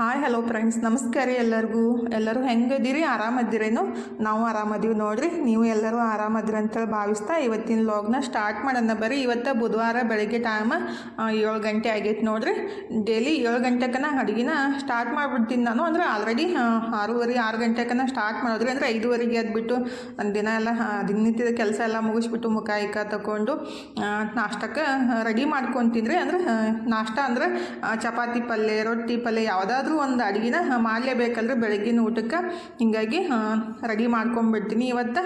Hi hello friends ನಮಸ್ಕಾರ ರೀ ಎಲ್ಲರಿಗೂ. ಎಲ್ಲರೂ ಹೆಂಗದಿರಿ ಆರಾಮದಿರೇನು ನಾವು ಆರಾಮದೀವಿ ನೋಡ್ರಿ. ನೀವು ಎಲ್ಲರೂ ಆರಾಮದಿರಿ ಅಂತೇಳಿ ಭಾವಿಸ್ತಾ ಇವತ್ತಿನ ಲಾಗ್ನ ಸ್ಟಾರ್ಟ್ ಮಾಡೋಣ ಬರ್ರಿ. ಇವತ್ತು ಬುಧವಾರ ಬೆಳಗ್ಗೆ ಟೈಮ್ ಏಳು ಗಂಟೆ ಆಗೈತೆ ನೋಡ್ರಿ. ಡೈಲಿ ಏಳು ಗಂಟೆಕನ ಅಡುಗೆನ ಸ್ಟಾರ್ಟ್ ಮಾಡಿಬಿಡ್ತೀನಿ ನಾನು. ಅಂದರೆ ಆಲ್ರೆಡಿ ಆರೂವರೆ, ಆರು ಗಂಟೆಕನ ಸ್ಟಾರ್ಟ್ ಮಾಡೋದ್ರಿ. ಅಂದರೆ ಐದುವರೆಗೆ ಒಂದು ದಿನ ಎಲ್ಲ ದಿನನಿತ್ಯದ ಕೆಲಸ ಎಲ್ಲ ಮುಗಿಸ್ಬಿಟ್ಟು ಮುಖ ಇಕ್ಕ ತಗೊಂಡು ನಾಷ್ಟಕ್ಕೆ ರೆಡಿ ಮಾಡ್ಕೊತಿದ್ರಿ ಅಂದ್ರೆ ನಾಷ್ಟ ಅಂದ್ರೆ ಚಪಾತಿ ಪಲ್ಯ, ರೊಟ್ಟಿ ಪಲ್ಯ, ಯಾವುದಾದ್ರೂ ಒಂದು ಅಡುಗೆನ ಮಾಡಲೇಬೇಕಲ್ರಿ ಬೆಳಗ್ಗಿನ ಊಟಕ್ಕೆ. ಹೀಗಾಗಿ ರೆಡಿ ಮಾಡ್ಕೊಂಬಿಡ್ತೀನಿ. ಇವತ್ತು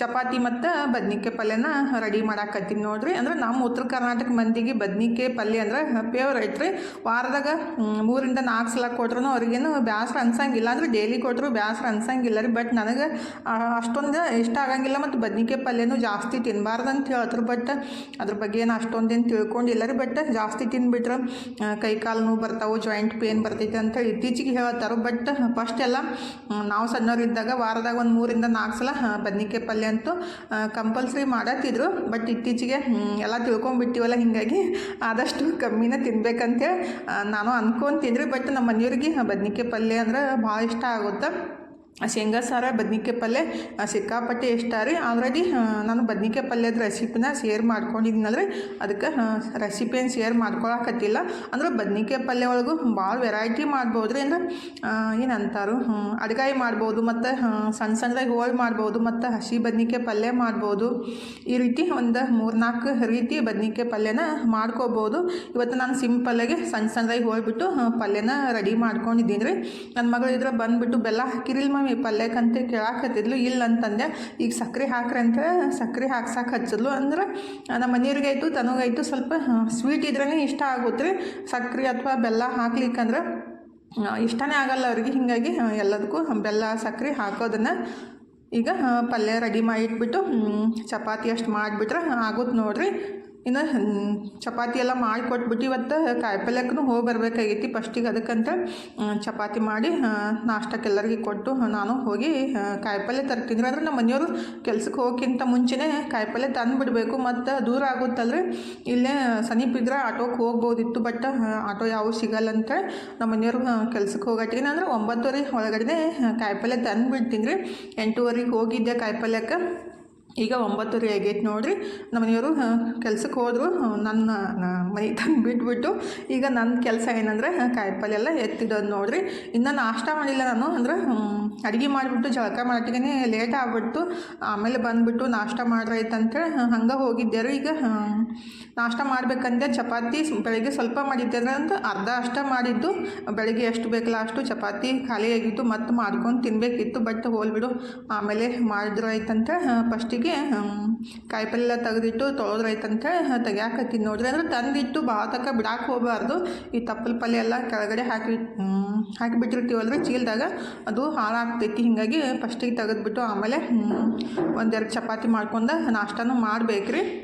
ಚಪಾತಿ ಮತ್ತು ಬದ್ನಿಕಾಯಿ ಪಲ್ಯನ ರೆಡಿ ಮಾಡಾಕತ್ತೀನಿ ನೋಡ್ರಿ. ಅಂದ್ರೆ ನಮ್ಮ ಉತ್ತರ ಕರ್ನಾಟಕ ಮಂದಿಗೆ ಬದ್ನಿಕಾಯಿ ಪಲ್ಯ ಅಂದ್ರೆ ಫೇವ್ರೇಟ್ ರೀ ವಾರದಾಗ ಮೂರಿಂದ ನಾಲ್ಕು ಸಲ ಕೊಟ್ರು ಅವ್ರಿಗೇನು ಬ್ಯಾಸ್ರ ಅನ್ಸಂಗಿಲ್ಲ. ಅಂದರೆ ಡೈಲಿ ಕೊಟ್ಟರು ಬ್ಯಾಸ್ರ ಅನ್ಸಂಗಿಲ್ಲ ರೀ. ಬಟ್ ನನಗೆ ಅಷ್ಟೊಂದು ಇಷ್ಟ ಆಗಂಗಿಲ್ಲ ಮತ್ತು ಬದ್ನಿಕಾಯಿ ಪಲ್ಯನೂ ಜಾಸ್ತಿ ತಿನ್ನಬಾರ್ದು ಅಂತ ಹೇಳ್ತಾರೆ. ಬಟ್ ಅದ್ರ ಬಗ್ಗೆ ಏನು ಅಷ್ಟೊಂದೇನು ತಿಳ್ಕೊಂಡಿಲ್ಲ ರೀ. ಬಟ್ ಜಾಸ್ತಿ ತಿನ್ಬಿಟ್ರೆ ಕೈ ಕಾಲು ನೋವು ಬರ್ತಾವೆ ಜಾಯಿಂಟ್ ಪೇನ್ ಬರ್ತೈತೆ. ಅಂತ ಇತ್ತೀಚೆಗೆ ಹೇಳ್ತಾರೆ ಬಟ್ ಫಸ್ಟ್ ಎಲ್ಲ ನಾವು ಸಣ್ಣವರಿದ್ದಾಗ ವಾರದಾಗ ಒಂದು ಮೂರಿಂದ ನಾಲ್ಕು ಸಲ ಬದ್ನಿಕಾಯಿ ಪಲ್ಯ ಅಂತೂ ಕಂಪಲ್ಸರಿ ಮಾಡತ್ತಿದ್ರು ಬಟ್ ಇತ್ತೀಚೆಗೆ ಎಲ್ಲ ತಿಳ್ಕೊಂಬಿಟ್ಟಿವಲ್ಲ ಹಿಂಗಾಗಿ ಆದಷ್ಟು ಕಮ್ಮಿನೇ ತಿನ್ಬೇಕಂತೇಳಿ ನಾನು ಅನ್ಕೊಂತೀನಿ ಬಟ್ ನಮ್ಮ ಮನೆಯವ್ರಿಗೆ ಬದ್ನಿಕಾಯಿ ಪಲ್ಯ ಅಂದ್ರೆ ಭಾಳ ಇಷ್ಟ ಆಗುತ್ತೆ. ಶೇಂಗಾ ಸಾರ, ಬದ್ನಿಕಾಯಿ ಪಲ್ಯ ಸಿಕ್ಕಾಪಟ್ಟೆ ಇಷ್ಟ ರೀ ಆಲ್ರೆಡಿ ನಾನು ಬದ್ನಿಕಾಯಿ ಪಲ್ಯದ ರೆಸಿಪಿನ ಶೇರ್ ಮಾಡ್ಕೊಂಡಿದ್ದೀನಲ್ರಿ ಅದಕ್ಕೆ ರೆಸಿಪಿಯನ್ನು ಶೇರ್ ಮಾಡ್ಕೊಳಕತ್ತಿಲ್ಲ. ಅಂದ್ರೆ ಬದ್ನಿಕಾಯಿ ಪಲ್ಯ ಒಳಗೂ ಭಾಳ ವೆರೈಟಿ ಮಾಡ್ಬೋದು ರೀ ಅಂದ್ರೆ ಏನಂತಾರು ಅಡ್ಗಾಯಿ ಮಾಡ್ಬೋದು ಮತ್ತು ಸಣ್ಣ ಸಣ್ಣದಾಗಿ ಹೋಳು ಮಾಡ್ಬೋದು ಮತ್ತು ಹಸಿ ಬದ್ನಿಕಾಯಿ ಪಲ್ಯ ಮಾಡ್ಬೋದು. ಈ ರೀತಿ ಒಂದು ಮೂರು ನಾಲ್ಕು ರೀತಿ ಬದ್ನಿಕಾಯಿ ಪಲ್ಯನ ಮಾಡ್ಕೋಬೋದು. ಇವತ್ತು ನಾನು ಸಿಂಪಲ್ಲಾಗಿ ಸಣ್ಣ ಸಣ್ಣದಾಗಿ ಹೋಳ್ಬಿಟ್ಟು ಪಲ್ಯನ ರೆಡಿ ಮಾಡ್ಕೊಂಡಿದ್ದೀನಿ ರೀ. ನನ್ನ ಮಗಳು ಇದ್ರೆ ಬಂದುಬಿಟ್ಟು ಬೆಲ್ಲ ಹಾಕಿರಿಲ್ಲ ಮಮ್ಮಿ ಪಲ್ಯಕ್ಕಂತ ಕೇಳಾಕತ್ತಿದ್ಲು, ಇಲ್ಲ ಅಂತಂದೆ, ಈಗ ಸಕ್ಕರೆ ಹಾಕ್ರಿ ಅಂತ ಸಕ್ಕರೆ ಹಾಕ್ಸಕ್ಕೆ ಹಚ್ಚಿದ್ಲು ಅಂದ್ರೆ ನಮ್ಮ ಮನೆಯವ್ರಿಗಾಯ್ತು, ತನಗಾಯ್ತು ಸ್ವಲ್ಪ ಸ್ವೀಟ್ ಇದ್ರೇ ಇಷ್ಟ ಆಗುತ್ತೆ ರೀ ಸಕ್ಕರೆ ಅಥವಾ ಬೆಲ್ಲ ಹಾಕ್ಲಿಕ್ಕಂದ್ರೆ ಇಷ್ಟನೇ ಆಗಲ್ಲ ಅವ್ರಿಗೆ, ಹೀಗಾಗಿ ಎಲ್ಲದಕ್ಕೂ ಬೆಲ್ಲ ಸಕ್ಕರೆ ಹಾಕೋದನ್ನು ಈಗ ಪಲ್ಯ ರೆಡಿ ಮಾಡಿ ಇಟ್ಬಿಟ್ಟು ಚಪಾತಿ ಅಷ್ಟು ಮಾಡಿಬಿಟ್ರೆ ಆಗುತ್ತೆ ನೋಡ್ರಿ ಇನ್ನು ಚಪಾತಿ ಎಲ್ಲ ಮಾಡಿ ಕೊಟ್ಬಿಟ್ಟು ಇವತ್ತು ಕಾಯಿಪಲ್ಯಕ್ಕೂ ಹೋಗಿ ಬರ್ಬೇಕಾಗೈತಿ ಫಸ್ಟಿಗೆ ಅದಕ್ಕಂತ ಚಪಾತಿ ಮಾಡಿ ನಾಷ್ಟಕ್ಕೆಲ್ಲರಿಗೆ ಕೊಟ್ಟು ನಾನು ಹೋಗಿ ಕಾಯಿಪಲ್ಯ ತರ್ತೀನಿ. ಅಂದ್ರೆ ನಮ್ಮ ಮನೆಯವರು ಕೆಲ್ಸಕ್ಕೆ ಹೋಗೋಕ್ಕಿಂತ ಮುಂಚೆನೇ ಕಾಯಿಪಲ್ಯ ತಂದು ಬಿಡಬೇಕು ಮತ್ತು ದೂರ ಆಗುತ್ತಲ್ರಿ? ಇಲ್ಲೇ ಸಮೀಪಿದ್ರೆ ಆಟೋಕ್ಕೆ ಹೋಗ್ಬೋದಿತ್ತು, ಬಟ್ ಆಟೋ ಯಾವ ಸಿಗಲ್ಲ ಅಂತ ನಮ್ಮ ಮನೆಯವರು ಕೆಲ್ಸಕ್ಕೆ ಹೋಗಟ್ಟಿಗೆ ಅಂದ್ರೆ ಒಂಬತ್ತುವರೆ ಒಳಗಡೆ ಕಾಯಿಪಲ್ಯ ತಂದು ಬಿಡ್ತೀನಿ ರೀ. ಎಂಟೂವರೆಗೆ ಹೋಗಿದ್ದೆ ಕಾಯಿಪಲ್ಯಕ್ಕೆ. ಈಗ ಒಂಬತ್ತುವರೆ ಆಗೈತೆ ನೋಡಿರಿ. ನಮ್ಮನೆಯವರು ಕೆಲಸಕ್ಕೆ ಹೋದರು ನನ್ನ ಮನೆ ತಂದು ಬಿಟ್ಬಿಟ್ಟು ಈಗ ನನ್ನ ಕೆಲಸ ಏನಂದರೆ ಕಾಯಿಪಲ್ಯ ಎಲ್ಲ ಎತ್ತಿಡೋದು ನೋಡಿರಿ. ಇನ್ನು ನಾಷ್ಟ ಮಾಡಿಲ್ಲ ನಾನು, ಅಂದ್ರೆ ಅಡುಗೆ ಮಾಡಿಬಿಟ್ಟು ಜಳಕ ಮಾಡೋಟಿಗೆ ಲೇಟ್ ಆಗಿಬಿಡ್ತು. ಆಮೇಲೆ ಬಂದುಬಿಟ್ಟು ನಾಷ್ಟ ಮಾಡ್ರೈತಂತೇಳಿ ಹಂಗೆ ಹೋಗಿದ್ದೆ ರೀ ಈಗ ನಾಷ್ಟ ಮಾಡಬೇಕಂದ್ರೆ ಚಪಾತಿ ಬೆಳಗ್ಗೆ ಸ್ವಲ್ಪ ಮಾಡಿದ್ದೆ ಅಂದ್ರೆ ಅರ್ಧ ಅಷ್ಟ ಮಾಡಿದ್ದು, ಬೆಳಗ್ಗೆ ಎಷ್ಟು ಬೇಕಲ್ಲ ಅಷ್ಟು ಚಪಾತಿ ಖಾಲಿ ಆಗಿತ್ತು, ಮತ್ತು ಮಾಡ್ಕೊಂಡು ತಿನ್ನಬೇಕಿತ್ತು ಬಟ್ ಹೋಲ್ಬಿಡು ಆಮೇಲೆ ಮಾಡಿದ್ರು ಆಯ್ತಂತ ಫಸ್ಟಿಗೆ ಕಾಯಿಪಲ್ಯ ತೆಗೆದಿಟ್ಟು ತೊಳೆದ್ರಾಯ್ತಂತ ತೆಗ್ಯಾಕತ್ತಿ ನೋಡ್ರಿ. ಅಂದ್ರೆ ತಂದಿಟ್ಟು ತಕ್ಕ ಬಿಡಾಕೆ ಹೋಗಬಾರ್ದು. ಈ ತಪ್ಪಲ ಪಲ್ಯ ಎಲ್ಲ ಕೆಳಗಡೆ ಹಾಕಿ ಹಾಕಿಬಿಟ್ಟಿರ್ತೀವಲ್ರಿ ಚೀಲದಾಗ. ಅದು ಹಾಳಾಗ್ತೈತಿ. ಹಿಂಗಾಗಿ ಫಸ್ಟಿಗೆ ತೆಗೆದ್ಬಿಟ್ಟು ಆಮೇಲೆ ಒಂದೆರಡು ಚಪಾತಿ ಮಾಡ್ಕೊಂಡು ನಾಷ್ಟನೂ ಮಾಡ್ಬೇಕ್ರಿ.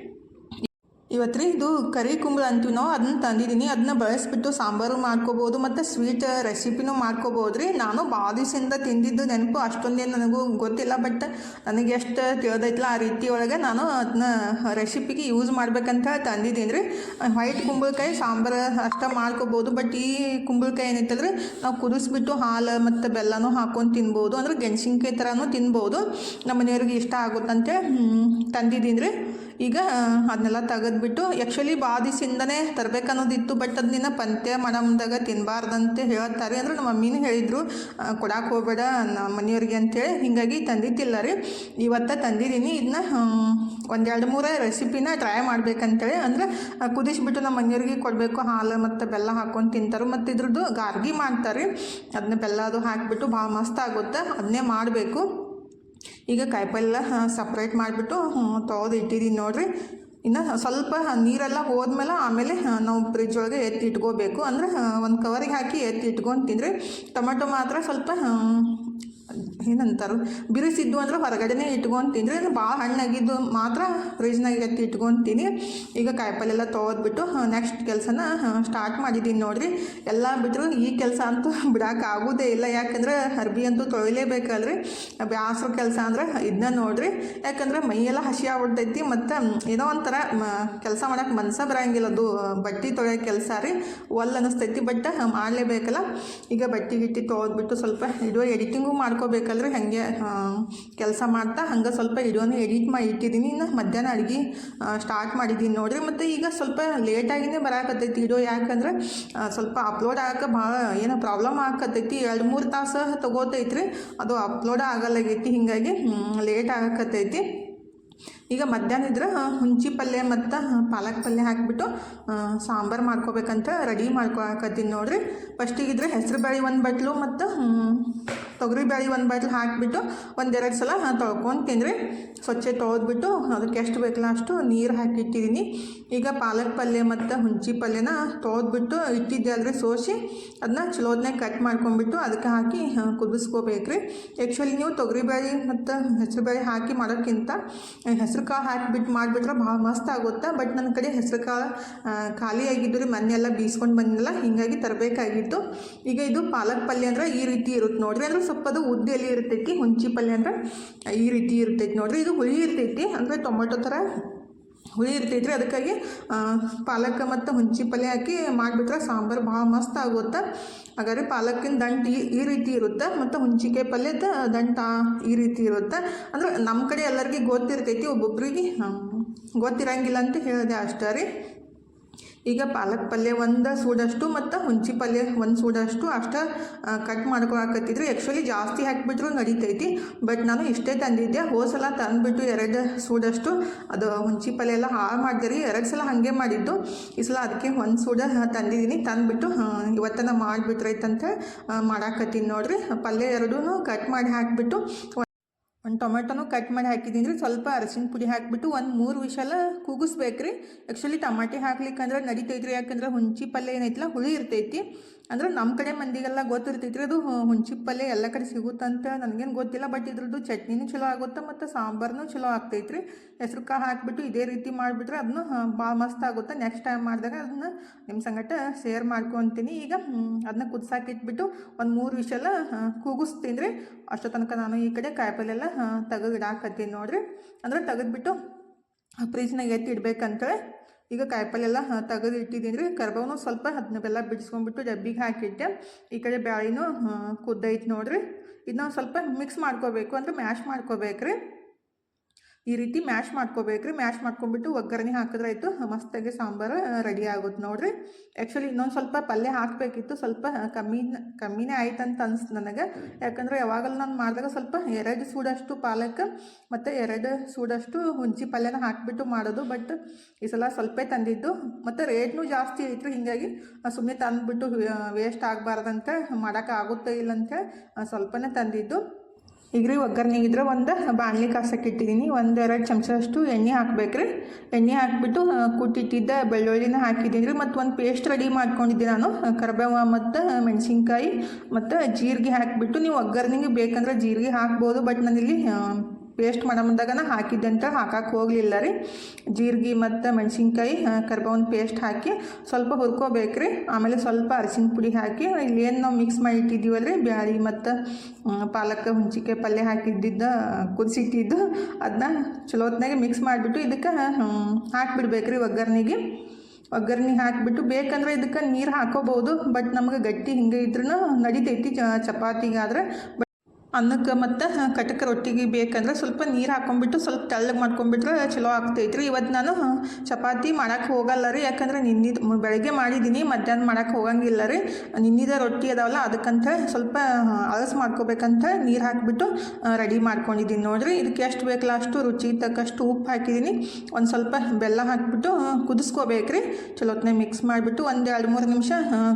ಇವತ್ತು ರೀ ಇದು ಕರಿ ಕುಂಬಳ ಅಂತೀವಿ ನಾವು. ಅದನ್ನ ತಂದಿದ್ದೀನಿ. ಅದನ್ನ ಬಳಸಿಬಿಟ್ಟು ಸಾಂಬಾರು ಮಾಡ್ಕೋಬೋದು, ಮತ್ತು ಸ್ವೀಟ್ ರೆಸಿಪಿನೂ ಮಾಡ್ಕೋಬೋದು ರೀ ನಾನು ಭಾಳ ದಿವಸದಿಂದ ತಿಂದಿದ್ದು ನೆನಪು, ಅಷ್ಟೊಂದೇನು ನನಗೂ ಗೊತ್ತಿಲ್ಲ ಬಟ್ ನನಗೆ ಎಷ್ಟು ತಿಳಿದೈತಲ್ಲ ಆ ರೀತಿ ಒಳಗೆ ನಾನು ಅದನ್ನ ರೆಸಿಪಿಗೆ ಯೂಸ್ ಮಾಡ್ಬೇಕಂತ ತಂದಿದ್ದೀನಿ ರೀ ವೈಟ್ ಕುಂಬಳಕಾಯಿ ಸಾಂಬಾರು ಅಷ್ಟೇ ಮಾಡ್ಕೋಬೋದು ಬಟ್ ಈ ಕುಂಬಳಕಾಯಿ ಏನೈತಲ್ರಿ ನಾವು ಕುದಿಸ್ಬಿಟ್ಟು ಹಾಲು ಮತ್ತು ಬೆಲ್ಲನೂ ಹಾಕೊಂಡು ತಿನ್ಬೋದು, ಅಂದ್ರೆ ಗೆಣಸಿನ್ಕಾಯಿ ಥರನೂ ತಿನ್ಬೋದು. ನಮ್ಮ ಮನೆಯವ್ರಿಗೆ ಇಷ್ಟ ಆಗುತ್ತಂತೆ ತಂದಿದ್ದೀನಿ ರೀ ಈಗ ಅದನ್ನೆಲ್ಲ ತೆಗೆದ್ಬಿಟ್ಟು ಆ್ಯಕ್ಚುಲಿ ಭಾಳ ದಿವಸದಿಂದನೇ ತರಬೇಕನ್ನೋದಿತ್ತು ಬಟ್ ಅದನ್ನ ಪಂತ್ಯ ಮಾಡಮ್ದಾಗ ತಿನ್ನಬಾರ್ದಂತ ಹೇಳ್ತಾರೆ ಅಂದ್ರೆ ನಮ್ಮ ಮಮ್ಮಿನ ಹೇಳಿದರು ಕೊಡಕ್ಕೆ ಹೋಗಬೇಡ ನಮ್ಮ ಮನೆಯವ್ರಿಗೆ ಅಂತೇಳಿ. ಹೀಗಾಗಿ ತಂದಿದ್ದಿಲ್ಲ ರೀ ಇವತ್ತು ತಂದಿದ್ದೀನಿ. ಇದನ್ನ ಒಂದೆರಡು ಮೂರೇ ರೆಸಿಪಿನ ಟ್ರೈ ಮಾಡ್ಬೇಕಂತೇಳಿ ಅಂದರೆ ಕುದಿಸಿಬಿಟ್ಟು ನಮ್ಮ ಮನೆಯವ್ರಿಗೆ ಕೊಡಬೇಕು. ಹಾಲು ಮತ್ತು ಬೆಲ್ಲ ಹಾಕ್ಕೊಂಡು ತಿಂತಾರೆ. ಮತ್ತು ಇದ್ರದ್ದು ಗಾರ್ಗಿ ಮಾಡ್ತಾರೆ. ಅದನ್ನ ಬೆಲ್ಲ ಅದು ಹಾಕಿಬಿಟ್ಟು ಭಾಳ ಮಸ್ತ್ ಆಗುತ್ತೆ. ಅದನ್ನೇ ಮಾಡಬೇಕು. ಈಗ ಕಾಯಿಪಲ್ಯ ಸಪ್ರೇಟ್ ಮಾಡಿಬಿಟ್ಟು ತೊಳೆದು ಇಟ್ಟಿದ್ದೀನಿ ನೋಡಿರಿ. ಇನ್ನು ಸ್ವಲ್ಪ ನೀರೆಲ್ಲ ಹೋದ್ಮೇಲೆ ಆಮೇಲೆ ನಾವು ಫ್ರಿಜ್ ಒಳಗೆ ಎತ್ತಿ ಇಟ್ಕೋಬೇಕು. ಅಂದ್ರೆ ಒಂದು ಕವರಿಗೆ ಹಾಕಿ ಎತ್ತಿ ಇಟ್ಕೊಂಡು ತಿಂದರೆ ಟೊಮೆಟೊ ಮಾತ್ರ ಸ್ವಲ್ಪ ಏನಂತಾರೆ? ಬಿರುಸಿದ್ದು ಅಂದ್ರೆ ಹೊರಗಡೆನೇ ಇಟ್ಕೊಂಡು ತಿಂದರೆ ಭಾಳ ಹಣ್ಣಾಗಿದ್ದು ಮಾತ್ರ ಫ್ರಿಜ್ನಾಗ ಎತ್ತಿ ಇಟ್ಕೊತೀನಿ. ಈಗ ಕಾಯಿಪಲ್ಲೆಲ್ಲ ತೊಗೊದ್ಬಿಟ್ಟು ನೆಕ್ಸ್ಟ್ ಕೆಲಸನ ಸ್ಟಾರ್ಟ್ ಮಾಡಿದ್ದೀನಿ ನೋಡಿರಿ. ಎಲ್ಲ ಬಿಟ್ಟರು ಈ ಕೆಲಸ ಅಂತೂ ಆಗೋದೇ ಇಲ್ಲ. ಯಾಕಂದ್ರೆ ಅರ್ಬಿ ಅಂತೂ ತೊಳಿಲೇಬೇಕಲ್ರಿ. ಬ್ಯಾಸ್ರ ಕೆಲಸ ಅಂದ್ರೆ ಇದನ್ನ ನೋಡಿರಿ. ಯಾಕಂದ್ರೆ ಮೈಯೆಲ್ಲ ಹಸಿ ಆಗ್ಬಿಡ್ತೈತಿ. ಮತ್ತು ಏನೋ ಒಂಥರ ಕೆಲಸ ಮಾಡಕ್ಕೆ ಮನ್ಸ ಬರಂಗಿಲ್ಲ. ಅದು ಬಟ್ಟೆ ತೊಳೆಯೋ ಕೆಲಸ ರೀ. ಒಲ್ ಅನ್ನಿಸ್ತೈತಿ ಬಟ್ ಮಾಡಲೇಬೇಕಲ್ಲ. ಈಗ ಬಟ್ಟೆ ಗಿಟ್ಟಿ ತೊಳೆದ್ಬಿಟ್ಟು ಸ್ವಲ್ಪ ವಿಡಿಯೋ ಎಡಿಟಿಂಗು ಮಾಡ್ಕೋಬೇಕಲ್ರಿ ಹಾಗೆ ಕೆಲಸ ಮಾಡ್ತಾ ಹಂಗೆ ಸ್ವಲ್ಪ ವಿಡಿಯೋನ ಎಡಿಟ್ ಮಾಡಿ ಇಟ್ಟಿದ್ದೀನಿ. ಇನ್ನು ಮಧ್ಯಾಹ್ನ ಅಡುಗೆ ಸ್ಟಾರ್ಟ್ ಮಾಡಿದ್ದೀನಿ ನೋಡಿರಿ. ಮತ್ತು ಈಗ ಸ್ವಲ್ಪ ಲೇಟಾಗಿನೇ ಬರಾಕತ್ತೈತಿ ಇಡೋ. ಯಾಕಂದ್ರೆ ಸ್ವಲ್ಪ ಅಪ್ಲೋಡ್ ಆಗಕ್ಕೆ ಭಾಳ ಏನೋ ಪ್ರಾಬ್ಲಮ್ ಆಗಕತ್ತೈತಿ ಎರಡು ಮೂರು ತಾಸು ತೊಗೋತೈತ್ರಿ. ಅದು ಅಪ್ಲೋಡ್ ಆಗಲ್ಲಾಗೈತಿ. ಹೀಗಾಗಿ ಲೇಟ್ ಆಗಕತ್ತೈತಿ. ಈಗ ಮಧ್ಯಾಹ್ನ ಇದ್ರೆ ಹುಂಚಿ ಪಲ್ಯ ಮತ್ತು ಪಾಲಕ್ ಪಲ್ಯ ಹಾಕಿಬಿಟ್ಟು ಸಾಂಬಾರು ಮಾಡ್ಕೋಬೇಕಂತ ರೆಡಿ ಮಾಡ್ಕೊಳಕತ್ತೀನಿ ನೋಡ್ರಿ. ಫಸ್ಟಿಗಿದ್ರೆ ಹೆಸ್ರು ಬೇಳೆ ಒಂದು ಬಟ್ಲು ಮತ್ತು ತೊಗರಿ ಬೇಳೆ ಒಂದು ಬಟ್ಲು ಹಾಕಿಬಿಟ್ಟು ಒಂದೆರಡು ಸಲ ತೊಳ್ಕೊಂಡು ರೀ ಸ್ವಚ್ಛ ತೊಳೆದ್ಬಿಟ್ಟು ಅದಕ್ಕೆ ಎಷ್ಟು ಬೇಕಲ್ಲ ಅಷ್ಟು ನೀರು ಹಾಕಿಟ್ಟಿದ್ದೀನಿ ಈಗ ಪಾಲಕ್ ಪಲ್ಯ ಮತ್ತು ಹುಂಚಿ ಪಲ್ಯನ ತೊಳೆದ್ಬಿಟ್ಟು ಇಟ್ಟಿದ್ದೆ ಅಲ್ರಿ ಸೋಸಿ. ಅದನ್ನ ಚಲೋದನ್ನೇ ಕಟ್ ಮಾಡ್ಕೊಂಡ್ಬಿಟ್ಟು ಅದಕ್ಕೆ ಹಾಕಿ ಕುದಿಸ್ಕೋಬೇಕ್ರಿ. ಆ್ಯಕ್ಚುಲಿ ನೀವು ತೊಗರಿಬೇಳೆ ಮತ್ತು ಹೆಸರು ಬೇಳೆ ಹಾಕಿ ಮಾಡೋಕ್ಕಿಂತ ಹೆಸ್ರು ಕಾಳು ಹಾಕಿಬಿಟ್ಟು ಮಾಡಿಬಿಟ್ರೆ ಭಾಳ ಮಸ್ತ್ ಆಗುತ್ತೆ. ಬಟ್ ನನ್ನ ಕಡೆ ಹೆಸ್ರು ಕಾಳು ಖಾಲಿ ಆಗಿದ್ದು ರೀ ಮನೆಯೆಲ್ಲ ಬೀಸ್ಕೊಂಡು ಬಂದಿಲ್ಲ ಹೀಗಾಗಿ ತರಬೇಕಾಗಿತ್ತು. ಈಗ ಇದು ಪಾಲಕ್ ಪಲ್ಯ ಅಂದ್ರೆ ಈ ರೀತಿ ಇರುತ್ತೆ ನೋಡ್ರಿ. ಅಂದ್ರೆ ಸ್ವಲ್ಪ ಅದು ಉದ್ದೆಯಲ್ಲಿ ಇರ್ತೈತಿ ಹುಂಚಿ ಪಲ್ಯ ಅಂದ್ರೆ ಈ ರೀತಿ ಇರ್ತೈತಿ ನೋಡ್ರಿ. ಇದು ಹುಳಿ ಇರ್ತೈತಿ, ಅಂದರೆ ಟೊಮೆಟೊ ಥರ ಹುಳಿ ಇರ್ತೈತ್ರಿ ಅದಕ್ಕಾಗಿ ಪಾಲಕ್ ಮತ್ತು ಹುಂಚಿ ಪಲ್ಯ ಹಾಕಿ ಮಾಡಿಬಿಟ್ರೆ ಸಾಂಬಾರು ಭಾಳ ಮಸ್ತ್ ಆಗುತ್ತೆ. ಹಾಗಾದ್ರೆ ಪಾಲಕ್ಕಿನ ದಂಟು ಈ ಈ ರೀತಿ ಇರುತ್ತೆ ಮತ್ತು ಹುಂಚಿಕಾಯಿ ಪಲ್ಯದ ದಂಟ ಈ ರೀತಿ ಇರುತ್ತೆ. ಅಂದ್ರೆ ನಮ್ಮ ಕಡೆ ಎಲ್ಲರಿಗೂ ಗೊತ್ತಿರ್ತೈತಿ, ಒಬ್ಬೊಬ್ರಿಗೆ ಗೊತ್ತಿರಂಗಿಲ್ಲ ಅಂತ ಹೇಳಿದೆ ಅಷ್ಟೇ ರೀ. ಈಗ ಪಾಲಕ್ ಪಲ್ಯ ಒಂದು ಸೂಡಷ್ಟು ಮತ್ತು ಹುಂಚಿ ಪಲ್ಯ ಒಂದು ಸೂಡಷ್ಟು ಅಷ್ಟು ಕಟ್ ಮಾಡ್ಕೊಳಕತ್ತಿದ್ರಿ. ಆ್ಯಕ್ಚುಲಿ ಜಾಸ್ತಿ ಹಾಕಿಬಿಟ್ರು ನಡೀತೈತಿ ಬಟ್ ನಾನು ಇಷ್ಟೇ ತಂದಿದ್ದೆ. ಹೋದ ಸಲ ತಂದುಬಿಟ್ಟು ಎರಡು ಸೂಡಷ್ಟು, ಅದು ಹುಂಚಿ ಪಲ್ಯ ಎಲ್ಲ ಹಾಳು ಮಾಡಿದೆ ರೀ. ಎರಡು ಸಲ ಹಾಗೆ ಮಾಡಿದ್ದು. ಈ ಸಲ ಅದಕ್ಕೆ ಒಂದು ಸೂಡ ತಂದಿದ್ದೀನಿ. ತಂದುಬಿಟ್ಟು ಇವತ್ತನ ಮಾಡಿಬಿಟ್ರೈತಂತ ಮಾಡಾಕತ್ತೀನಿ ನೋಡಿರಿ. ಪಲ್ಯ ಎರಡೂ ಕಟ್ ಮಾಡಿ ಹಾಕಿಬಿಟ್ಟು ಒಂದು ಟೊಮೆಟೊನು ಕಟ್ ಮಾಡಿ ಹಾಕಿದ್ದೀನಿ. ರೀ ಸ್ವಲ್ಪ ಅರಸಿನ ಪುಡಿ ಹಾಕಿಬಿಟ್ಟು ಒಂದು ಮೂರು ವಿಷಲ ಕೂಗಿಸ್ಬೇಕು ರೀ ಆ್ಯಕ್ಚುಲಿ ಟಮಾಟೆ ಹಾಕ್ಲಿಕ್ಕಂದ್ರೆ ನಡಿತೈತೆ ರೀ ಯಾಕಂದ್ರೆ ಹುಂಚಿ ಪಲ್ಯ ಏನೈತಿಲ್ಲ, ಹುಳಿ ಇರ್ತೈತಿ. ಅಂದ್ರೆ ನಮ್ಮ ಕಡೆ ಮಂದಿಗೆಲ್ಲ ಗೊತ್ತಿರ್ತೈತಿ ರೀ ಅದು ಪಲ್ಯ ಎಲ್ಲ ಕಡೆ ಸಿಗುತ್ತಂತ ನನಗೇನು ಗೊತ್ತಿಲ್ಲ ಬಟ್ ಇದ್ರದ್ದು ಚಟ್ನಿನೂ ಚಲೋ ಆಗುತ್ತೆ ಮತ್ತು ಸಾಂಬಾರ್ನೂ ಚಲೋ ಆಗ್ತೈತಿ ರೀ ಹೆಸ್ರು ಕಾಳು ಹಾಕಿಬಿಟ್ಟು ಇದೇ ರೀತಿ ಮಾಡಿಬಿಟ್ರೆ ಅದನ್ನು ಭಾಳ ಮಸ್ತ್ ಆಗುತ್ತೆ. ನೆಕ್ಸ್ಟ್ ಟೈಮ್ ಮಾಡಿದಾಗ ಅದನ್ನ ನಿಮ್ಮ ಸಂಗಟ ಶೇರ್ ಮಾಡ್ಕೊತೀನಿ. ಈಗ ಅದನ್ನ ಕುದ್ಸಾಕಿಟ್ಬಿಟ್ಟು ಒಂದು ಮೂರು ವಿಷಲ ಕೂಗಿಸ್ತೀನಿ ರೀ. ಅಷ್ಟೋ ತನಕ ನಾನು ಈ ಕಡೆ ಕಾಯಿಪಲ್ಲೆಲ್ಲ ತೆಗೆದು ಇಡಾಕತ್ತೀನಿ ನೋಡಿರಿ. ಅಂದ್ರೆ ತೆಗೆದ್ಬಿಟ್ಟು ಫ್ರಿಜ್ನಾಗ ಎತ್ತಿ ಇಡ್ಬೇಕಂತೇಳಿ ಈಗ ಕಾಯಿಪಲ್ಲೆ ಎಲ್ಲ ತೆಗೆದು ಇಟ್ಟಿದ್ದೀನಿ. ರೀ ಕರ್ಬೇವನು ಸ್ವಲ್ಪ ಬೆಲ್ಲ ಬಿಡಿಸ್ಕೊಂಡ್ಬಿಟ್ಟು ಡಬ್ಬಿಗೆ ಹಾಕಿಟ್ಟೆ. ಈ ಕಡೆ ಬ್ಯಾಳಿನೂ ಕುದ್ದೈತೆ ನೋಡಿರಿ. ಇದನ್ನ ಸ್ವಲ್ಪ ಮಿಕ್ಸ್ ಮಾಡ್ಕೋಬೇಕು. ಅಂದರೆ ಮ್ಯಾಶ್ ಮಾಡ್ಕೋಬೇಕು ರೀ ಈ ರೀತಿ ಮ್ಯಾಶ್ ಮಾಡ್ಕೋಬೇಕ್ರಿ. ಮ್ಯಾಶ್ ಮಾಡ್ಕೊಂಡ್ಬಿಟ್ಟು ಒಗ್ಗರಣೆ ಹಾಕಿದ್ರೆ ಆಯಿತು, ಮಸ್ತಾಗಿ ಸಾಂಬಾರು ರೆಡಿ ಆಗುತ್ತೆ ನೋಡ್ರಿ. ಆ್ಯಕ್ಚುಲಿ ಇನ್ನೊಂದು ಸ್ವಲ್ಪ ಪಲ್ಯ ಹಾಕಬೇಕಿತ್ತು, ಸ್ವಲ್ಪ ಕಮ್ಮಿ, ಕಮ್ಮಿನೇ ಆಯ್ತು ಅಂತ ಅನ್ಸ್ತು ನನಗೆ. ಯಾಕಂದರೆ ಯಾವಾಗಲೂ ನಾನು ಮಾಡಿದಾಗ ಸ್ವಲ್ಪ ಎರಡು ಸೂಡಷ್ಟು ಪಾಲಕ್, ಮತ್ತು ಎರಡು ಸೂಡಷ್ಟು ಹುಂಚಿ ಪಲ್ಯನ ಹಾಕಿಬಿಟ್ಟು ಮಾಡೋದು ಬಟ್ ಈ ಸಲ ಸ್ವಲ್ಪ ತಂದಿದ್ದು. ಮತ್ತು ರೇಟ್ನೂ ಜಾಸ್ತಿ ಐತ್ರಿ, ಹೀಗಾಗಿ ಸುಮ್ಮನೆ ತಂದುಬಿಟ್ಟು ವೇಸ್ಟ್ ಆಗಬಾರ್ದಂತ, ಮಾಡೋಕ್ಕಾಗುತ್ತೆ ಇಲ್ಲಂತೆ ಸ್ವಲ್ಪನೇ ತಂದಿದ್ದು. ಈಗ ರೀ ಒಗ್ಗರಣೆಗಿದ್ರೆ ಒಂದು ಬಾಣಲಿ ಕಾಸಕ್ಕೆ ಇಟ್ಟಿದ್ದೀನಿ ಒಂದೆರಡು ಚಮಚದಷ್ಟು ಎಣ್ಣೆ ಹಾಕ್ಬೇಕ್ರಿ. ಎಣ್ಣೆ ಹಾಕಿಬಿಟ್ಟು ಕುಟ್ಟಿಟ್ಟಿದ್ದ ಬೆಳ್ಳುಳ್ಳಿನ ಹಾಕಿದ್ದೀನಿ ರೀ ಮತ್ತು ಒಂದು ಪೇಸ್ಟ್ ರೆಡಿ ಮಾಡ್ಕೊಂಡಿದ್ದೆ ನಾನು ಕರ್ಬೇವ ಮತ್ತು ಮೆಣಸಿನ್ಕಾಯಿ ಮತ್ತು ಜೀರಿಗೆ ಹಾಕಿಬಿಟ್ಟು, ನೀವು ಒಗ್ಗರಣೆಗೆ ಬೇಕಂದ್ರೆ ಜೀರಿಗೆ ಹಾಕ್ಬೋದು ಬಟ್ ನಾನಿಲ್ಲಿ ಪೇಸ್ಟ್ ಮಾಡೋ ಮುಂದಾಗನ ಹಾಕಿದ್ದೆ ಅಂತ ಹಾಕಕ್ಕೆ ಹೋಗಲಿಲ್ಲ ರೀ. ಜೀರಿಗೆ ಮತ್ತು ಮೆಣಸಿನ್ಕಾಯಿ ಕರ್ಬೇವಿನ ಪೇಸ್ಟ್ ಹಾಕಿ ಸ್ವಲ್ಪ ಹುರ್ಕೋಬೇಕ್ರಿ. ಆಮೇಲೆ ಸ್ವಲ್ಪ ಅರಿಶಿನ ಪುಡಿ ಹಾಕಿ ಇಲ್ಲಿ ಏನು ನಾವು ಮಿಕ್ಸ್ ಮಾಡಿ ಇಟ್ಟಿದ್ದೀವಲ್ಲ ರೀ ಬ್ಯಾಳಿ ಮತ್ತು ಪಾಲಕ್ ಹುಂಚಿಕೆ ಪಲ್ಯ ಹಾಕಿದ್ದಿದ್ದ ಕುದಿಸಿಟ್ಟಿದ್ದು ಅದನ್ನ ಚಲೋತ್ನಾಗೆ ಮಿಕ್ಸ್ ಮಾಡಿಬಿಟ್ಟು ಇದಕ್ಕೆ ಹಾಕಿಬಿಡ್ಬೇಕು ರೀ ಒಗ್ಗರಣೆಗೆ. ಒಗ್ಗರಣೆ ಹಾಕಿಬಿಟ್ಟು ಬೇಕಂದ್ರೆ ಇದಕ್ಕೆ ನೀರು ಹಾಕೋಬೋದು ಬಟ್ ನಮ್ಗೆ ಗಟ್ಟಿ ಹಿಂಗೆ ಇದ್ರೂ ನಡಿತೈತಿ ಚಪಾತಿಗಾದ್ರೆ. ಅನ್ನಕ್ಕೆ ಮತ್ತು ಕಟಕ ರೊಟ್ಟಿಗೆ ಬೇಕಂದ್ರೆ ಸ್ವಲ್ಪ ನೀರು ಹಾಕೊಂಡ್ಬಿಟ್ಟು ಸ್ವಲ್ಪ ತೆಳ್ಳಗೆ ಮಾಡ್ಕೊಂಡ್ಬಿಟ್ರೆ ಚಲೋ ಆಗ್ತೈತೆ ರೀ ಇವತ್ತು ನಾನು ಚಪಾತಿ ಮಾಡೋಕ್ಕೆ ಹೋಗಲ್ಲ ರೀ. ಯಾಕಂದ್ರೆ ನಿನ್ನಿದ ಬೆಳಗ್ಗೆ ಮಾಡಿದ್ದೀನಿ ಮಧ್ಯಾಹ್ನ ಮಾಡೋಕ್ಕೆ ಹೋಗಂಗಿಲ್ಲ ರೀ. ನಿನ್ನಿದ ರೊಟ್ಟಿ ಅದಾವಲ್ಲ, ಅದಕ್ಕಂತ ಸ್ವಲ್ಪ ಅಳಸ್ ಮಾಡ್ಕೋಬೇಕಂತ ನೀರು ಹಾಕಿಬಿಟ್ಟು ರೆಡಿ ಮಾಡ್ಕೊಂಡಿದ್ದೀನಿ ನೋಡಿರಿ. ಇದಕ್ಕೆ ಎಷ್ಟು ಬೇಕಲ್ಲ ಅಷ್ಟು ರುಚಿಗೆ ತಕ್ಕಷ್ಟು ಉಪ್ಪು ಹಾಕಿದ್ದೀನಿ ಒಂದು ಸ್ವಲ್ಪ ಬೆಲ್ಲ ಹಾಕಿಬಿಟ್ಟು ಕುದಿಸ್ಕೋಬೇಕ್ರಿ. ಚಲೋತ್ನೇ ಮಿಕ್ಸ್ ಮಾಡಿಬಿಟ್ಟು ಒಂದು ಎರಡು ಮೂರು ನಿಮಿಷ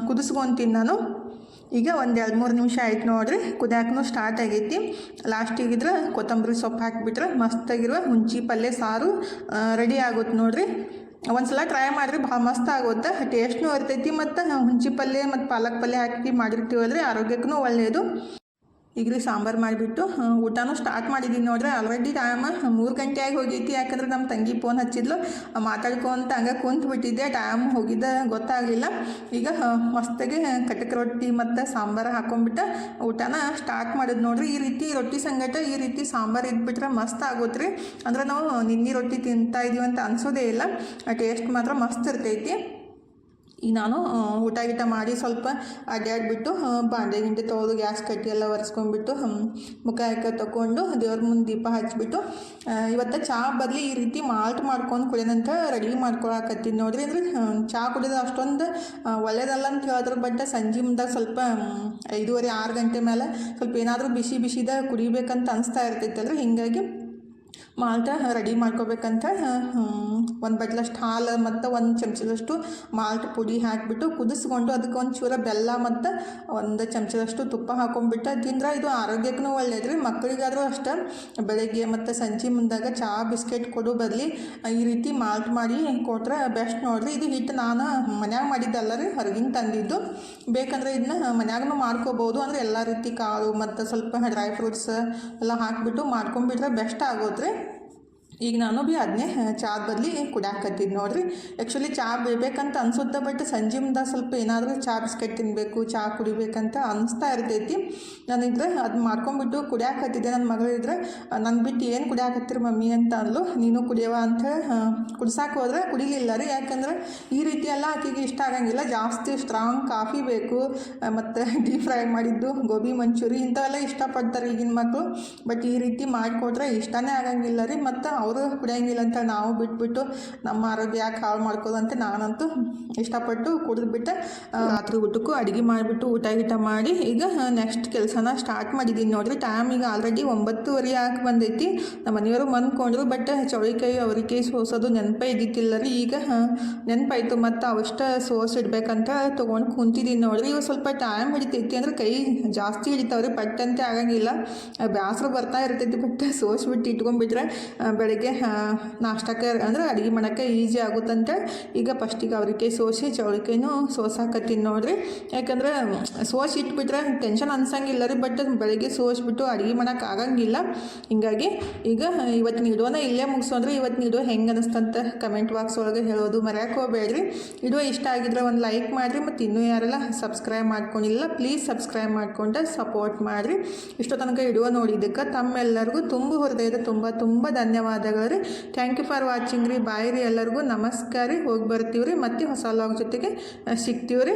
ಕುದಿಸ್ಕೊತೀನಿ ನಾನು. ಈಗ ಒಂದು ಎರಡು ಮೂರು ನಿಮಿಷ ಆಯ್ತು ನೋಡಿರಿ ಕುದಿಯಾಕೂ ಸ್ಟಾರ್ಟ್ ಆಗೈತಿ. ಲಾಸ್ಟಿಗಿದ್ರೆ ಕೊತ್ತಂಬರಿ ಸೊಪ್ಪು ಹಾಕಿಬಿಟ್ರೆ ಮಸ್ತಾಗಿರುವ ಹುಂಚಿ ಪಲ್ಯ, ಸಾರು ರೆಡಿ ಆಗುತ್ತೆ ನೋಡ್ರಿ. ಒಂದ್ಸಲ ಟ್ರೈ ಮಾಡಿರಿ, ಭಾಳ ಮಸ್ತ್ ಆಗುತ್ತೆ. ಟೇಸ್ಟ್ನೂ ಇರ್ತೈತಿ ಮತ್ತು ಹುಂಚಿ ಪಲ್ಯ ಮತ್ತು ಪಾಲಕ್ ಪಲ್ಯ ಹಾಕಿ ಮಾಡಿರ್ತೀವಲ್ರಿ, ಆರೋಗ್ಯಕ್ಕೂ ಒಳ್ಳೆಯದು ಈಗ ರೀ ಸಾಂಬಾರು ಮಾಡಿಬಿಟ್ಟು ಊಟನೂ ಸ್ಟಾರ್ಟ್ ಮಾಡಿದ್ದೀನಿ ನೋಡ್ರಿ ಆಲ್ರೆಡಿ ಟೈಮ್ ಮೂರು ಗಂಟೆ ಆಗಿ ಹೋಗೈತಿ. ಯಾಕಂದ್ರೆ ನಮ್ಮ ತಂಗಿ ಫೋನ್ ಹಚ್ಚಿದ್ಲು. ಮಾತಾಡ್ಕೊಂತ ಹಂಗೆ ಕುಂತು ಬಿಟ್ಟಿದ್ದೆ ಟೈಮ್ ಹೋಗಿದ್ದ ಗೊತ್ತಾಗಲಿಲ್ಲ. ಈಗ ಮಸ್ತಾಗಿ ಕಟಕ ರೊಟ್ಟಿ ಮತ್ತು ಸಾಂಬಾರು ಹಾಕೊಂಡ್ಬಿಟ್ಟು ಊಟನ ಸ್ಟಾರ್ಟ್ ಮಾಡಿದ್ ನೋಡ್ರಿ. ಈ ರೀತಿ ರೊಟ್ಟಿ ಸಂಗಟ, ಈ ರೀತಿ ಸಾಂಬಾರು ಇದ್ಬಿಟ್ರೆ ಮಸ್ತ್ ಆಗುತ್ತೆ ಅಂದ್ರೆ ನಾವು ನಿನ್ನೆ ರೊಟ್ಟಿ ತಿಂತಾ ಇದೀವಿ ಅಂತ ಅನ್ಸೋದೇ ಇಲ್ಲ. ಟೇಸ್ಟ್ ಮಾತ್ರ ಮಸ್ತ್ ಇರ್ತೈತಿ. ಈಗ ನಾನು ಊಟ ಗೀಟ ಮಾಡಿ ಸ್ವಲ್ಪ ಅಡ್ಡಾಡ್ಬಿಟ್ಟು ಬಾಂಡೆ ಗಿಂಡೆ ತೊಳೆದು ಗ್ಯಾಸ್ ಕಟ್ಟಿ ಎಲ್ಲ ಒರೆಸ್ಕೊಂಡ್ಬಿಟ್ಟು ಮುಖ ಹಾಕ ತಗೊಂಡು ದೇವ್ರ ಮುಂದೆ ದೀಪ ಹಚ್ಬಿಟ್ಟು ಇವತ್ತು ಚಹಾ ಬದಲಿ ಈ ರೀತಿ ಮಾಲ್ಟ್ ಮಾಡ್ಕೊಂಡು ಕುಡಿಯೋದಂತ ರೆಡಿ ಮಾಡ್ಕೊಳಕತ್ತೀನಿ ನೋಡ್ರಿ. ಅಂದರೆ ಚಹಾ ಕುಡಿಯೋದು ಅಷ್ಟೊಂದು ಒಳ್ಳೇದಲ್ಲ ಅಂತ ಹೇಳಿದ್ರು, ಬಟ್ ಸಂಜೆ ಮುಂದಾಗ ಸ್ವಲ್ಪ ಐದೂವರೆ, ಆರು ಗಂಟೆ ಮೇಲೆ ಸ್ವಲ್ಪ ಏನಾದರೂ ಬಿಸಿ ಬಿಸಿದ ಕುಡಿಬೇಕಂತ ಅನಿಸ್ತಾ ಇರ್ತೈತಲ್ರಿ. ಹೀಗಾಗಿ ಮಾಲ್ಟ ರೆಡಿ ಮಾಡ್ಕೋಬೇಕಂತ ಒಂದು ಬಟ್ಲಷ್ಟು ಹಾಲು ಮತ್ತು ಒಂದು ಚಮಚದಷ್ಟು ಮಾಲ್ಟ್ ಪುಡಿ ಹಾಕಿಬಿಟ್ಟು ಕುದಿಸ್ಕೊಂಡು ಅದಕ್ಕೆ ಒಂದು ಚೂರ ಬೆಲ್ಲ ಮತ್ತು ಒಂದು ಚಮಚದಷ್ಟು ತುಪ್ಪ ಹಾಕೊಂಡ್ಬಿಟ್ಟು ತಿಂದ್ರೆ ಇದು ಆರೋಗ್ಯಕ್ಕೂ ಒಳ್ಳೇದು ರೀ. ಮಕ್ಕಳಿಗಾದರೂ ಅಷ್ಟೇ ಬೆಳಗ್ಗೆ ಮತ್ತು ಸಂಜೆ ಮುಂದಾಗ ಚಹಾ ಬಿಸ್ಕೆಟ್ ಕೊಡು ಬರಲಿ ಈ ರೀತಿ ಮಾಲ್ಟ್ ಮಾಡಿ ಕೊಟ್ರೆ ಬೆಸ್ಟ್ ನೋಡ್ರಿ. ಇದು ಹಿಟ್ಟು ನಾನು ಮನ್ಯಾಗ ಮಾಡಿದ್ದಲ್ಲ ರೀ ಹೊರಗಿನ ತಂದಿದ್ದು. ಬೇಕಂದ್ರೆ ಇದನ್ನ ಮನ್ಯಾಗೂ ಮಾಡ್ಕೋಬೋದು. ಅಂದರೆ ಎಲ್ಲ ರೀತಿ ಕಾಳು ಮತ್ತು ಸ್ವಲ್ಪ ಡ್ರೈ ಫ್ರೂಟ್ಸ್ ಎಲ್ಲ ಹಾಕಿಬಿಟ್ಟು ಮಾಡ್ಕೊಂಡ್ಬಿಟ್ರೆ ಬೆಸ್ಟ್ ಆಗೋದ್ರಿ ಈಗ ನಾನು ಭೀ ಅದನ್ನೇ ಚಾ ಬದಲಿ ಕುಡಿಯಾಕತ್ತಿದ್ದು ನೋಡಿರಿ. ಆ್ಯಕ್ಚುಲಿ ಚಾ ಬೇಕಂತ ಅನ್ಸುತ್ತೆ ಬಟ್ ಸಂಜೆ ಮುಂದೆ ಸ್ವಲ್ಪ ಏನಾದರೂ ಚಹಾ ಬಿಸ್ಕೆಟ್ ತಿನ್ನಬೇಕು ಚಹಾ ಕುಡಿಬೇಕಂತ ಅನಿಸ್ತಾ ಇರ್ತೈತಿ. ನಾನಿದ್ರೆ ಅದು ಮಾಡ್ಕೊಂಬಿಟ್ಟು ಕುಡಿಯಾಕತ್ತಿದ್ದೆ. ನನ್ನ ಮಗಳಿದ್ರೆ ನನ್ನ ಬಿಟ್ಟು ಏನು ಕುಡಿಯಾಕತ್ತೀರಿ ಮಮ್ಮಿ ಅಂತ ಅಂದ್ಲು. ನೀನು ಕುಡಿಯವ ಅಂತ ಕುಡ್ಸಕ್ಕೆ ಹೋದ್ರೆ ಕುಡಿಲಿಲ್ಲ ರೀ. ಯಾಕಂದ್ರೆ ಈ ರೀತಿ ಎಲ್ಲ ಆಕೆಗೆ ಇಷ್ಟ ಆಗಂಗಿಲ್ಲ. ಜಾಸ್ತಿ ಸ್ಟ್ರಾಂಗ್ ಕಾಫಿ ಬೇಕು ಮತ್ತು ಡೀಪ್ ಫ್ರೈ ಮಾಡಿದ್ದು, ಗೋಬಿ ಮಂಚೂರಿ ಇಂಥವೆಲ್ಲ ಇಷ್ಟಪಡ್ತಾರೆ ಈಗಿನ ಮಕ್ಕಳು ಬಟ್ ಈ ರೀತಿ ಮಾಡಿಕೊಟ್ರೆ ಇಷ್ಟನೇ ಆಗಂಗಿಲ್ಲ ರೀ. ಮತ್ತು ಅವರು ಕುಡಿಯಂಗಿಲ್ಲ ಅಂತ ನಾವು ಬಿಟ್ಬಿಟ್ಟು ನಮ್ಮ ಆರೋಗ್ಯ ಯಾಕೆ ಹಾಳು ಮಾಡ್ಕೋದಂತ ನಾನಂತೂ ಇಷ್ಟಪಟ್ಟು ಕುಡಿದ್ಬಿಟ್ಟು ಬಿಟ್ಟು. ರಾತ್ರಿ ಊಟಕ್ಕೂ ಅಡುಗೆ ಮಾಡಿಬಿಟ್ಟು ಊಟ ಗೀಟ ಮಾಡಿ ಈಗ ನೆಕ್ಸ್ಟ್ ಕೆಲಸನ ಸ್ಟಾರ್ಟ್ ಮಾಡಿದ್ದೀನಿ ನೋಡಿರಿ. ಟೈಮ್ ಈಗ ಆಲ್ರೆಡಿ ಒಂಬತ್ತುವರೆ ಯಾಕೆ ಬಂದೈತಿ? ನಮ್ಮ ಮನೆಯವರು ಬಂದ್ಕೊಂಡ್ರು ಬಟ್ ಚೌಳಿಕಾಯಿ ಅವರಿಕಾಯಿ ಸೋಸೋದು ನೆನಪೇ ಇದ್ದಿತ್ತಿಲ್ಲ ರೀ. ಈಗ ನೆನಪಾಯ್ತು ಮತ್ತು ಅವಷ್ಟ ಸೋಸ್ ಇಡಬೇಕಂತ ತೊಗೊಂಡು ಕುಂತಿದ್ದೀನಿ ನೋಡಿರಿ. ಇವಾಗ ಸ್ವಲ್ಪ ಟೈಮ್ ಹಿಡಿತೈತಿ ಅಂದ್ರೆ ಕೈ ಜಾಸ್ತಿ ಹಿಡಿತಾವ್ರಿ. ಪಟ್ಟಂತೆ ಆಗಂಗಿಲ್ಲ. ಬ್ಯಾಸರು ಬರ್ತಾ ಇರ್ತೈತಿ ಬಟ್ ಸೋಸ್ಬಿಟ್ಟು ಇಟ್ಕೊಂಡ್ಬಿಟ್ರೆ ಆ, ಬೆಳಗ್ಗೆ ನಾಷ್ಟಕ್ಕೆ ಅಂದ್ರೆ ಅಡುಗೆ ಮಾಡೋಕ್ಕೆ ಈಸಿ ಆಗುತ್ತಂತೆ. ಈಗ ಫಸ್ಟಿಗೆ ಅವ್ರಿಕಾಯಿ ಸೋಸಿ, ಚೌಳಿಕಾಯಿನೂ ಸೋಸಾಕತ್ತೀನಿ ನೋಡ್ರಿ. ಯಾಕಂದ್ರೆ ಸೋಸಿ ಇಟ್ಬಿಟ್ರೆ ಟೆನ್ಷನ್ ಅನ್ಸಂಗಿಲ್ಲ ರೀ ಬಟ್ ಬೆಳಗ್ಗೆ ಸೋಸಿಬಿಟ್ಟು ಅಡುಗೆ ಮಾಡೋಕೆ ಆಗಂಗಿಲ್ಲ. ಹಿಂಗಾಗಿ ಈಗ ಇವತ್ತಿನ ಇಡೋನ ಇಲ್ಲೇ ಮುಗಿಸೋಂದ್ರೆ ಇವತ್ತಿನ ಇಡೋ ಹೆಂಗೆ ಅನಿಸ್ತಂತ ಕಮೆಂಟ್ ಬಾಕ್ಸ್ ಒಳಗೆ ಹೇಳೋದು ಮರ್ಯಾಕೆ ಹೋಗ್ಬೇಡ್ರಿ. ಇಡೋ ಇಷ್ಟ ಆಗಿದ್ರೆ ಒಂದು ಲೈಕ್ ಮಾಡಿರಿ, ಮತ್ತು ಇನ್ನೂ ಯಾರೆಲ್ಲ ಸಬ್ಸ್ಕ್ರೈಬ್ ಮಾಡ್ಕೊಂಡಿಲ್ಲ ಪ್ಲೀಸ್ ಸಬ್ಸ್ಕ್ರೈಬ್ ಮಾಡ್ಕೊಂಡು ಸಪೋರ್ಟ್ ಮಾಡಿರಿ. ಇಷ್ಟೋ ತನಕ ಇಡುವ ನೋಡಿದ್ದಕ್ಕೆ ತಮ್ಮೆಲ್ಲರಿಗೂ ತುಂಬ ಹೃದಯದ ತುಂಬ ತುಂಬ ಧನ್ಯವಾದಗಳು. ರೀ ಥ್ಯಾಂಕ್ ಯು ಫಾರ್ ವಾಚಿಂಗ್ ರೀ. ಬಾಯ್ ರೀ ಎಲ್ಲರಿಗೂ. ನಮಸ್ಕಾರ ರೀ. ಹೋಗಿ ಬರ್ತೀವಿ ರೀ. ಮತ್ತೆ ಹೊಸ ಲಾಗ್ ಜೊತೆಗೆ ಸಿಗ್ತೀವಿ ರೀ.